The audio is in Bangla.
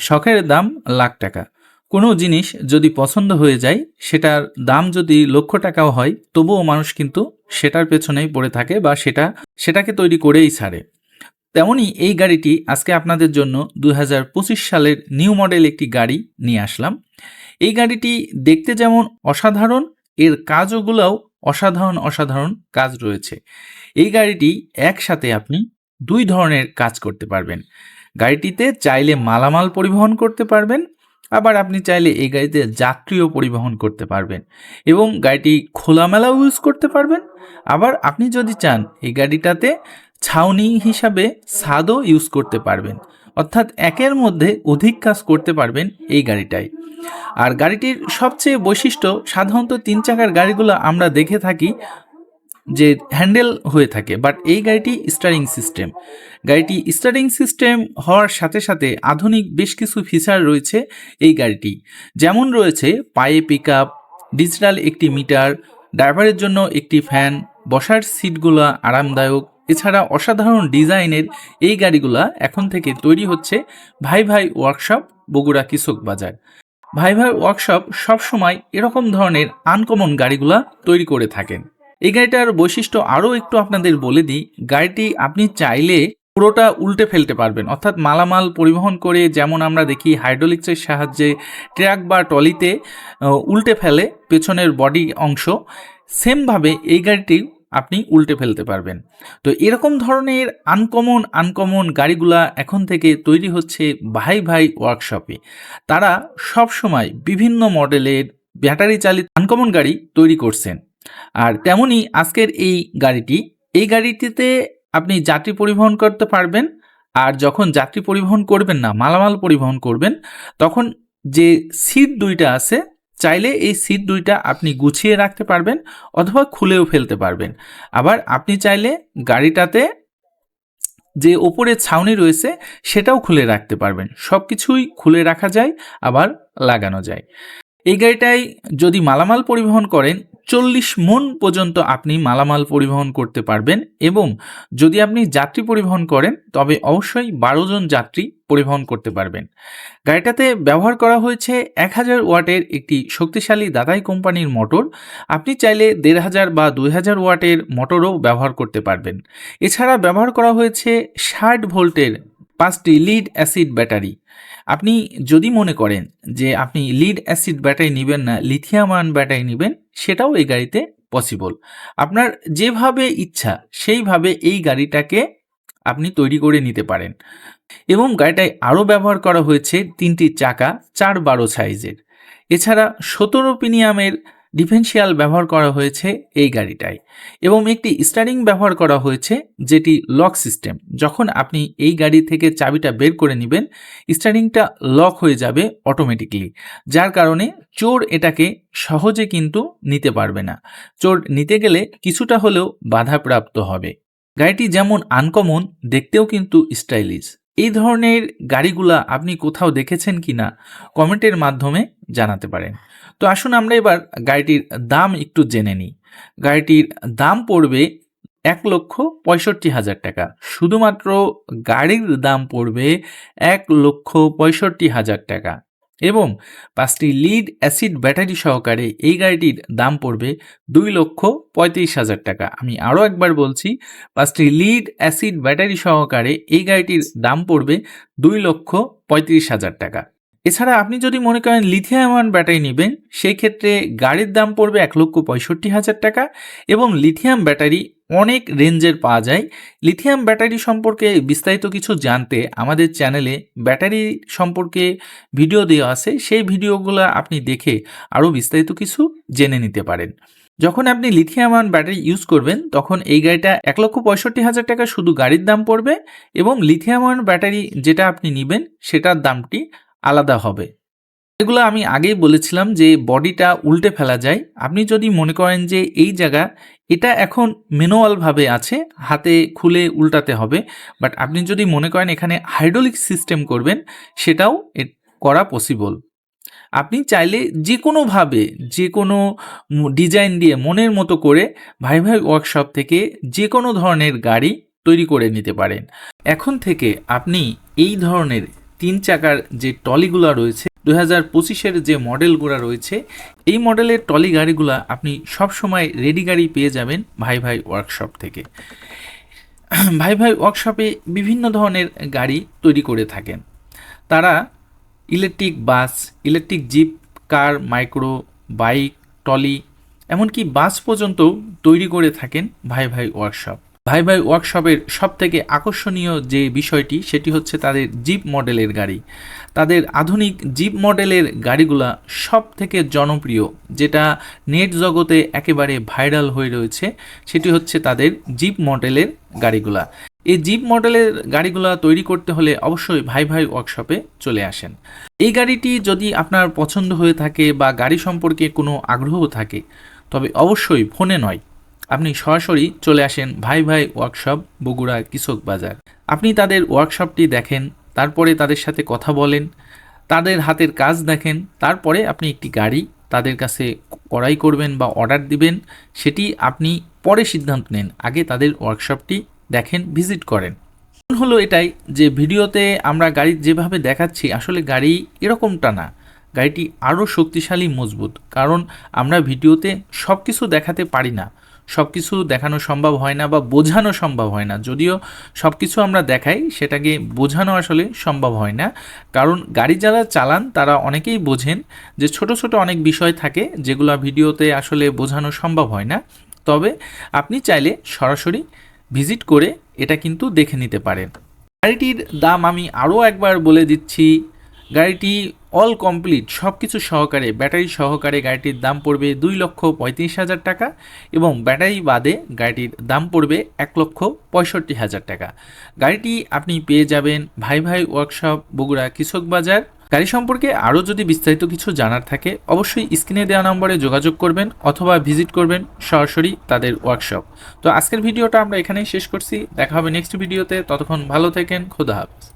শখের দাম লাখ টাকা। কোনো জিনিস যদি পছন্দ হয়ে যায়, সেটার দাম যদি লক্ষ টাকাও হয়, তবুও মানুষ কিন্তু সেটার পেছনেই পড়ে থাকে বা সেটা, সেটাকে তৈরি করেই ছাড়ে। তেমনই এই গাড়িটি আজকে আপনাদের জন্য দু হাজার পঁচিশ সালের নিউ মডেল একটি গাড়ি নিয়ে আসলাম। এই গাড়িটি দেখতে যেমন অসাধারণ, এর কাজগুলোও অসাধারণ অসাধারণ কাজ রয়েছে। এই গাড়িটি একসাথে আপনি দুই ধরনের কাজ করতে পারবেন। গাড়িটিতে চাইলে মালামাল পরিবহন করতে পারবেন, আবার আপনি চাইলে এই গাড়িতে যাত্রীও পরিবহন করতে পারবেন এবং গাড়িটি খোলামেলাও ইউজ করতে পারবেন। আবার আপনি যদি চান, এই গাড়িটাতে ছাউনি হিসাবে ছাদও ইউজ করতে পারবেন। অর্থাৎ একের মধ্যে অধিক কাজ করতে পারবেন এই গাড়িটায়। আর গাড়িটির সবচেয়ে বৈশিষ্ট্য, সাধারণত তিন চাকার গাড়িগুলো আমরা দেখে থাকি যে হ্যান্ডেল হয়ে থাকে বাট এই গাড়িটি স্টারিং সিস্টেম গাড়িটি স্টারিং সিস্টেম হওয়ার সাথে সাথে আধুনিক বেশ কিছু ফিচার রয়েছে এই গাড়িটি। যেমন রয়েছে পায়ে পিক আপ ডিজিটাল একটি মিটার ড্রাইভারের জন্য একটি ফ্যান বসার সিটগুলো আরামদায়ক। এছাড়া অসাধারণ ডিজাইনের এই গাড়িগুলা এখন থেকে তৈরি হচ্ছে ভাই ভাই ওয়ার্কশপ বগুড়া কৃষক বাজার। ভাই ভাই ওয়ার্কশপ সবসময় এরকম ধরনের আনকমন গাড়িগুলা তৈরি করে থাকেন। এই গাড়িটার বৈশিষ্ট্য আরও একটু আপনাদের বলে দিই। গাড়িটি আপনি চাইলে পুরোটা উল্টে ফেলতে পারবেন। অর্থাৎ মালামাল পরিবহন করে যেমন আমরা দেখি হাইড্রোলিক্সের সাহায্যে ট্রাক বা ট্রলিতে আহ, উল্টে ফেলে পেছনের বডি অংশ সেমভাবে এই গাড়িটি আপনি উল্টে ফেলতে পারবেন। তো এরকম ধরনের আনকমন আনকমন গাড়িগুলা এখন থেকে তৈরি হচ্ছে ভাই ভাই ওয়ার্কশপে। তারা সব সময় বিভিন্ন মডেলের ব্যাটারি চালিত আনকমন গাড়ি তৈরি করছেন। আর তেমনই আজকের এই গাড়িটি, এই গাড়িটিতে আপনি যাত্রী পরিবহন করতে পারবেন। আর যখন যাত্রী পরিবহন করবেন না, মালামাল পরিবহন করবেন, তখন যে সিট দুইটা আছে, চাইলে এই সিট দুইটা আপনি গুছিয়ে রাখতে পারবেন অথবা খুলেও ফেলতে পারবেন। আবার আপনি চাইলে গাড়িটাতে যে ওপরে ছাউনি রয়েছে, সেটাও খুলে রাখতে পারবেন। সব কিছুই খুলে রাখা যায়, আবার লাগানো যায়। এই গাড়িটায় যদি মালামাল পরিবহন করেন, চল্লিশ মন পর্যন্ত আপনি মালামাল পরিবহন করতে পারবেন এবং যদি আপনি যাত্রী পরিবহন করেন, তবে অবশ্যই বারো জন যাত্রী পরিবহন করতে পারবেন। গাড়িটাতে ব্যবহার করা হয়েছে এক হাজার ওয়াটের একটি শক্তিশালী দাদাই কোম্পানির মোটর। আপনি চাইলে দেড় হাজার বা দুই হাজার ওয়াটের মোটরও ব্যবহার করতে পারবেন। এছাড়া ব্যবহার করা হয়েছে ষাট ভোল্টের পাঁচটি লিড অ্যাসিড ব্যাটারি আপনি যদি মনে করেন যে আপনি লিড অ্যাসিড ব্যাটারি নেবেন না লিথিয়াম আয়ন ব্যাটারি নেবেন, সেটাও এই গাড়িতে পসিবল আপনার যেভাবে ইচ্ছা, সেইভাবে এই গাড়িটাকে আপনি তৈরি করে নিতে পারেন। এবং গাড়িটায় আরও ব্যবহার করা হয়েছে তিনটি চাকা, চার বারো সাইজের এছাড়া সতেরো পিনিয়ামের ডিফেন্সিয়াল ব্যবহার করা হয়েছে এই গাড়িটায় এবং একটি স্টারিং ব্যবহার করা হয়েছে যেটি লক সিস্টেম। যখন আপনি এই গাড়ি থেকে চাবিটা বের করে নেবেন, স্টারিংটা লক হয়ে যাবে অটোমেটিকলি, যার কারণে চোর এটাকে সহজে কিন্তু নিতে পারবে না। চোর নিতে গেলে কিছুটা হলেও বাধাপ্রাপ্ত হবে। গাড়িটি যেমন আনকমন, দেখতেও কিন্তু স্টাইলিশ। এই ধরনের গাড়িগুলা আপনি কোথাও দেখেছেন কি না কমেন্টের মাধ্যমে জানাতে পারেন। তো আসুন আমরা এবার গাড়িটির দাম একটু জেনে নিই। গাড়িটির দাম পড়বে এক লক্ষ পঁয়ষট্টি হাজার টাকা। শুধুমাত্র গাড়ির দাম পড়বে এক লক্ষ পঁয়ষট্টি হাজার টাকা। এবং পাঁচটি লিড অ্যাসিড ব্যাটারি সহকারে এই গাড়িটির দাম পড়বে দুই লক্ষ পঁয়ত্রিশ হাজার টাকা। আমি আরও একবার বলছি, পাঁচটি লিড অ্যাসিড ব্যাটারি সহকারে এই গাড়িটির দাম পড়বে দুই লক্ষ পঁয়ত্রিশ হাজার টাকা। এছাড়া আপনি যদি মনে করেন লিথিয়াম ব্যাটারি নেবেন, সেই ক্ষেত্রে গাড়ির দাম পড়বে এক লক্ষ পঁয়ষট্টি হাজার টাকা এবং লিথিয়াম ব্যাটারি অনেক রেঞ্জের পাওয়া যায়। লিথিয়াম ব্যাটারি সম্পর্কে বিস্তারিত কিছু জানতে আমাদের চ্যানেলে ব্যাটারি সম্পর্কে ভিডিও দেওয়া আছে, সেই ভিডিওগুলো আপনি দেখে আরও বিস্তারিত কিছু জেনে নিতে পারেন। যখন আপনি লিথিয়াম ব্যাটারি ইউজ করবেন, তখন এই গাড়িটা এক লক্ষ পঁয়ষট্টি হাজার টাকা শুধু গাড়ির দাম পড়বে এবং লিথিয়াম ব্যাটারি যেটা আপনি নেবেন, সেটার দামটি আলাদা হবে। এগুলো আমি আগেই বলেছিলাম যে বডিটা উল্টে ফেলা যায়। আপনি যদি মনে করেন যে এই জায়গা, এটা এখন ম্যানুয়ালভাবে আছে, হাতে খুলে উল্টাতে হবে, বাট আপনি যদি মনে করেন এখানে হাইড্রোলিক সিস্টেম করবেন, সেটাও করা পসিবল আপনি চাইলে যে কোনোভাবে যে কোনো ডিজাইন দিয়ে মনের মতো করে ভাই ভাই ওয়ার্কশপ থেকে যে কোনো ধরনের গাড়ি তৈরি করে নিতে পারেন। এখন থেকে আপনি এই ধরনের তিন চাকার যে টলিগুলো রয়েছে দু হাজার পঁচিশের যে মডেলগুলো রয়েছে, এই মডেলের টলি গাড়িগুলো আপনি সবসময় রেডি গাড়ি পেয়ে যাবেন ভাই ভাই ওয়ার্কশপ থেকে। ভাই ভাই ওয়ার্কশপে বিভিন্ন ধরনের গাড়ি তৈরি করে থাকেন। তারা electric bus, electric jeep, car, micro, bike trolley এমনকি বাস পর্যন্ত তৈরি করে থাকেন ভাই ভাই ওয়ার্কশপ। ভাই ভাই ওয়ার্কশপের সব থেকে আকর্ষণীয় যে বিষয়টি, সেটি হচ্ছে তাদের জিপ মডেলের গাড়ি। তাদের আধুনিক জিপ মডেলের গাড়িগুলা সব থেকে জনপ্রিয়, যেটা নেট জগতে একেবারে ভাইরাল হয়ে রয়েছে, সেটি হচ্ছে তাদের জিপ মডেলের গাড়িগুলা। এই জিপ মডেলের গাড়িগুলা তৈরি করতে হলে অবশ্যই ভাই ভাই ওয়ার্কশপে চলে আসেন। এই গাড়িটি যদি আপনার পছন্দ হয়ে থাকে বা গাড়ি সম্পর্কে কোনো আগ্রহ থাকে, তবে অবশ্যই ফোনে নয় আপনি সরাসরি চলে আসেন ভাই ভাই ওয়ার্কশপ বগুড়া কৃষক বাজার। আপনি তাদের ওয়ার্কশপটি দেখেন, তারপরে তাদের সাথে কথা বলেন, তাদের হাতের কাজ দেখেন, তারপরে আপনি একটি গাড়ি তাদের কাছে কড়াই করবেন বা অর্ডার দিবেন, সেটি আপনি পরে সিদ্ধান্ত নেন, আগে তাদের ওয়ার্কশপটি দেখেন, ভিজিট করেন। হলো এটাই যে ভিডিওতে আমরা গাড়ি যেভাবে দেখাচ্ছি, আসলে গাড়ি এরকমটা না। গাড়িটি আরও শক্তিশালী, মজবুত, কারণ আমরা ভিডিওতে সব কিছু দেখাতে পারি না। সব কিছু দেখানো সম্ভব হয় না বা বোঝানো সম্ভব হয় না। যদিও সব কিছু আমরা দেখাই, সেটাকে বোঝানো আসলে সম্ভব হয় না। কারণ গাড়ি যারা চালান, তারা অনেকেই বোঝেন যে ছোট ছোট অনেক বিষয় থাকে যেগুলো ভিডিওতে আসলে বোঝানো সম্ভব হয় না। তবে আপনি চাইলে সরাসরি ভিজিট করে এটা কিন্তু দেখে নিতে পারেন। গাড়িটির দাম আমি আরও একবার বলে দিচ্ছি। গাড়িটি অল কমপ্লিট সব কিছু সহকারে, ব্যাটারি সহকারে গাড়িটির দাম পড়বে দুই লক্ষ পঁয়ত্রিশ হাজার টাকা এবং ব্যাটারি বাদে গাড়িটির দাম পড়বে এক লক্ষ পঁয়ষট্টি হাজার টাকা। গাড়িটি আপনি পেয়ে যাবেন ভাই ভাই ওয়ার্কশপ, বগুড়া কৃষক বাজার। গাড়ি সম্পর্কে আরও যদি বিস্তারিত কিছু জানার থাকে, অবশ্যই স্ক্রিনে দেওয়া নম্বরে যোগাযোগ করবেন অথবা ভিজিট করবেন সরাসরি তাদের ওয়ার্কশপ। তো আজকের ভিডিওটা আমরা এখানেই শেষ করছি। দেখা হবে নেক্সট ভিডিওতে। ততক্ষণ ভালো থাকেন, খুদা হাফেজ।